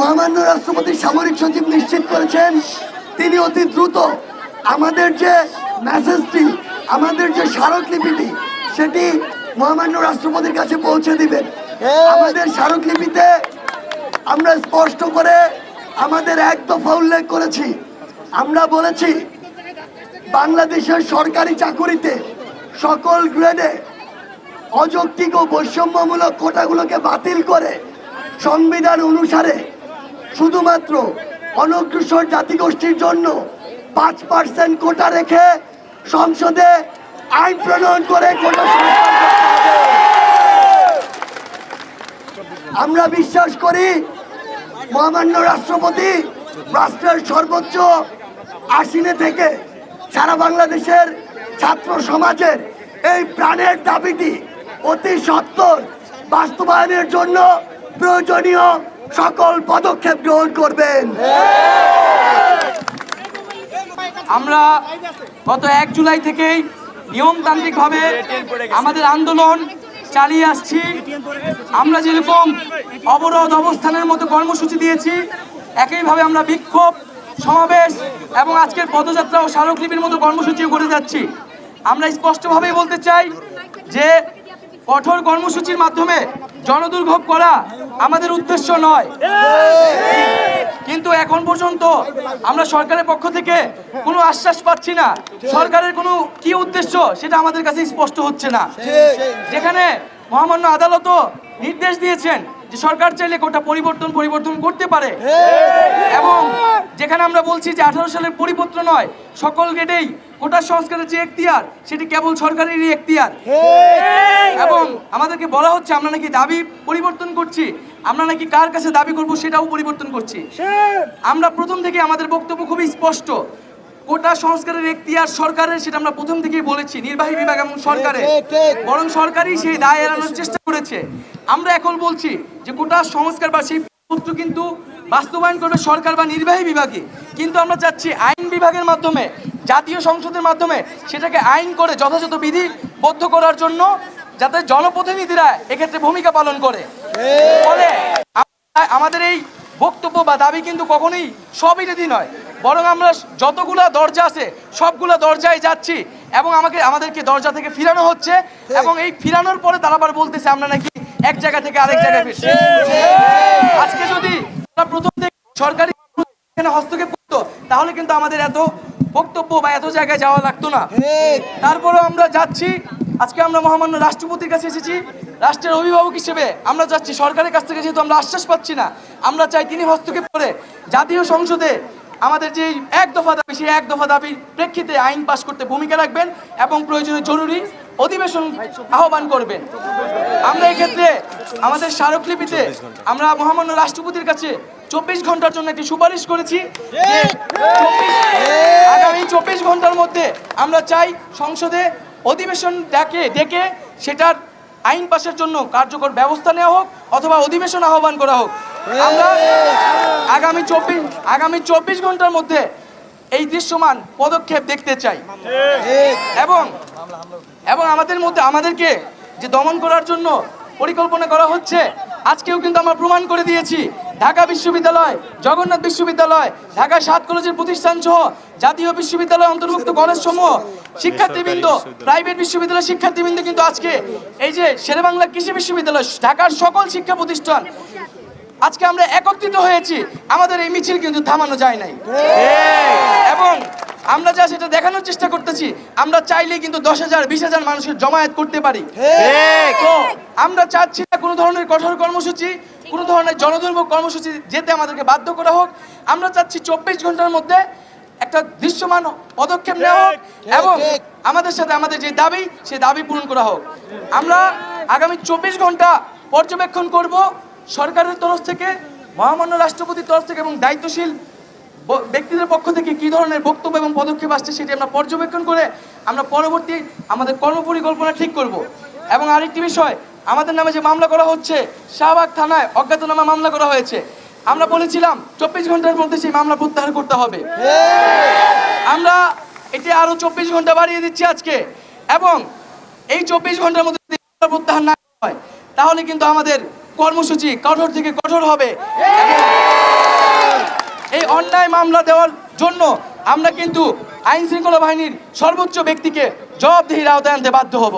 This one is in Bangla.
মহামান্য রাষ্ট্রপতি সামরিক সচিব নিশ্চিত করেছেন তিনি অতি দ্রুত আমাদের যে মেসেজটি আমাদের যে স্মারকলিপিটি সেটি মহামান্য রাষ্ট্রপতির কাছে পৌঁছে দিবেন। আমাদের স্মারকলিপিতে আমরা স্পষ্ট করে আমাদের এক দফা উল্লেখ করেছি। আমরা বলেছি বাংলাদেশের সরকারি চাকুরিতে সকল গ্রেডে অযৌক্তিক ও বৈষম্যমূলক কোটাগুলোকে বাতিল করে সংবিধান অনুসারে শুধুমাত্র অনগ্রসর জাতিগোষ্ঠীর জন্য পাঁচ পার্সেন্ট কোটা রেখে সংসদে আইন প্রণয়ন করে। আমরা বিশ্বাস করি মহামান্য রাষ্ট্রপতি রাষ্ট্রের সর্বোচ্চ আসীনে থেকে সারা বাংলাদেশের ছাত্র সমাজের এই প্রাণের দাবিটি অতি সত্বর বাস্তবায়নের জন্য প্রয়োজনীয় সকল পদক্ষেপ গ্রহণ করবেন। আমরা গত এক জুলাই থেকেই নিয়মতান্ত্রিকভাবে আমাদের আন্দোলন চালিয়ে আসছি। আমরা যেরকম অবরোধ অবস্থানের মতো কর্মসূচি দিয়েছি, একইভাবে আমরা বিক্ষোভ, সমাবেশ এবং আজকের পদযাত্রা ও স্মারকলিপির মতো কর্মসূচিও করে যাচ্ছি। আমরা স্পষ্টভাবেই বলতে চাই যে কঠোর কর্মসূচির মাধ্যমে জনদুর্ভোগ করা আমাদের উদ্দেশ্য নয়। কিন্তু এখন পর্যন্ত আমরা সরকারের পক্ষ থেকে কোনো আশ্বাস পাচ্ছি না। সরকারের কোনো কি উদ্দেশ্য সেটা আমাদের কাছে স্পষ্ট হচ্ছে না। যেখানে মহামান্য আদালতও নির্দেশ দিয়েছেন যে সরকার চাইলে কোটা পরিবর্তন পরিবর্তন করতে পারে। এবং যেখানে আমরা বলছি যে আঠারো সালের পরিপত্র নয় সকল গেটেই কোটা সংস্কারের যে এখতিয়ার সেটি কেবল সরকারেরই এখতিয়ার। এবং আমাদেরকে বলা হচ্ছে আমরা নাকি দাবি পরিবর্তন করছি আমরা নাকি কার কাছে দাবি করব সেটাও পরিবর্তন করছি। আমরা প্রথম থেকে আমাদের বক্তব্য খুবই স্পষ্ট কোটা সংস্কারের এখতিয়ার সরকারের সেটা আমরা প্রথম থেকেই বলেছি নির্বাহী বিভাগ এবং সরকারের। বরং সরকারই সেই দায় এড়ানোর চেষ্টা করেছে। আমরা এখন বলছি যে কোটা সংস্কার বা সেই কিন্তু বাস্তবায়ন করবে সরকার বা নির্বাহী বিভাগে কিন্তু আমরা চাচ্ছি আইন বিভাগের মাধ্যমে জাতীয় সংসদের মাধ্যমে সেটাকে আইন করে যথাযথ বিধিবদ্ধ করার জন্য যাতে জনপ্রতিনিধিরা এক্ষেত্রে ভূমিকা পালন করে। ফলে আমাদের এই বক্তব্য বা দাবি কিন্তু কখনোই সবিরোধী নয়। বরং আমরা যতগুলা দরজা আছে সবগুলা দরজায় যাচ্ছি এবং আমাকে আমাদেরকে দরজা থেকে ফিরানো হচ্ছে এবং এই ফিরানোর পরে তারা আবার বলতেছে আমরা নাকি এক জায়গা থেকে আরেক জায়গায় ফিরছি। আজকে সরকারি হস্তক্ষেপ করতো তাহলে কিন্তু আমাদের এত বক্তব্য বা এত জায়গায় যাওয়া লাগতো না। তারপরেও আমরা যাচ্ছি আজকে আমরা মহামান্য রাষ্ট্রপতির কাছে এসেছি রাষ্ট্রের অভিভাবক হিসেবে আমরা যাচ্ছি সরকারের কাছ থেকে যেহেতু আমরা আশ্বাস পাচ্ছি না আমরা চাই তিনি হস্তক্ষেপ করে জাতীয় সংসদে আমাদের যে এক দফা দাবি সেই এক দফা দাবির প্রেক্ষিতে আইন পাশ করতে ভূমিকা রাখবেন এবং প্রয়োজনে জরুরি অধিবেশন আহ্বান করবেন। আমরা এক্ষেত্রে আমাদের স্মারকলিপিতে আমরা মহামান্য রাষ্ট্রপতির কাছে চব্বিশ ঘণ্টার জন্য একটি সুপারিশ করেছি আগামী চব্বিশ ঘণ্টার মধ্যে আমরা চাই সংসদে অধিবেশন ডাকে ডেকে সেটার আইন পাশের জন্য কার্যকর ব্যবস্থা নেওয়া হোক অথবা অধিবেশন আহ্বান করা হোক। আমরা আগামী চব্বিশ আগামী চব্বিশ ঘণ্টার মধ্যে এই দৃশ্যমান পদক্ষেপ দেখতে চাই। এবং এবং আমাদের মধ্যে আমাদেরকে যে দমন করার জন্য পরিকল্পনা করা হচ্ছে আজকেও কিন্তু আমরা প্রমাণ করে দিয়েছি। ঢাকা বিশ্ববিদ্যালয় জগন্নাথ বিশ্ববিদ্যালয় ঢাকা সাত কলেজের প্রতিষ্ঠান সহ জাতীয় বিশ্ববিদ্যালয় অন্তর্ভুক্ত কলেজ সমূহ শিক্ষার্থীবৃন্দ প্রাইভেট বিশ্ববিদ্যালয় শিক্ষার্থীবৃন্দ কিন্তু আজকে এই যে শেরেবাংলা কৃষি বিশ্ববিদ্যালয় ঢাকার সকল শিক্ষা প্রতিষ্ঠান আজকে আমরা একত্রিত হয়েছি। আমাদের এই মিছিল কিন্তু থামানো যায় নাই। এবং আমরা যা সেটা দেখানোর চেষ্টা করতেছি আমরা চাইলে কিন্তু দশ হাজার বিশ হাজার মানুষের জমায়েত করতে পারি। তো আমরা চাচ্ছি না কোনো ধরনের কঠোর কর্মসূচি কোনো ধরনের জনদুর্ভোগ কর্মসূচি যেতে আমাদেরকে বাধ্য করা হোক। আমরা চাচ্ছি চব্বিশ ঘণ্টার মধ্যে একটা দৃশ্যমান পদক্ষেপ নেওয়া হোক এবং আমাদের সাথে আমাদের যে দাবি সেই দাবি পূরণ করা হোক। আমরা আগামী চব্বিশ ঘণ্টা পর্যবেক্ষণ করব সরকারের তরফ থেকে মহামান্য রাষ্ট্রপতির তরফ থেকে এবং দায়িত্বশীল ব্যক্তিদের পক্ষ থেকে কি ধরনের বক্তব্য এবং পদক্ষেপ আসছে সেটি আমরা পর্যবেক্ষণ করে আমরা পরবর্তী আমাদের কর্মপরিকল্পনা ঠিক করব। এবং আরেকটি বিষয়, আমাদের নামে যে মামলা করা হচ্ছে, শাহবাগ থানায় অজ্ঞাতনামা মামলা করা হয়েছে। আমরা বলেছিলাম চব্বিশ ঘণ্টার মধ্যে সেই মামলা প্রত্যাহার করতে হবে। আমরা এটি আরও চব্বিশ ঘণ্টা বাড়িয়ে দিচ্ছি আজকে। এবং এই চব্বিশ ঘণ্টার মধ্যে যদি প্রত্যাহার না হয়, তাহলে কিন্তু আমাদের কর্মসূচি কঠোর থেকে কঠোর হবে। এবং অন্যায় মামলা দেওয়ার জন্য আমরা কিন্তু আইন শৃঙ্খলা বাহিনীর সর্বোচ্চ ব্যক্তিকে জবাবদিহির আওতায় আনতে বাধ্য হব।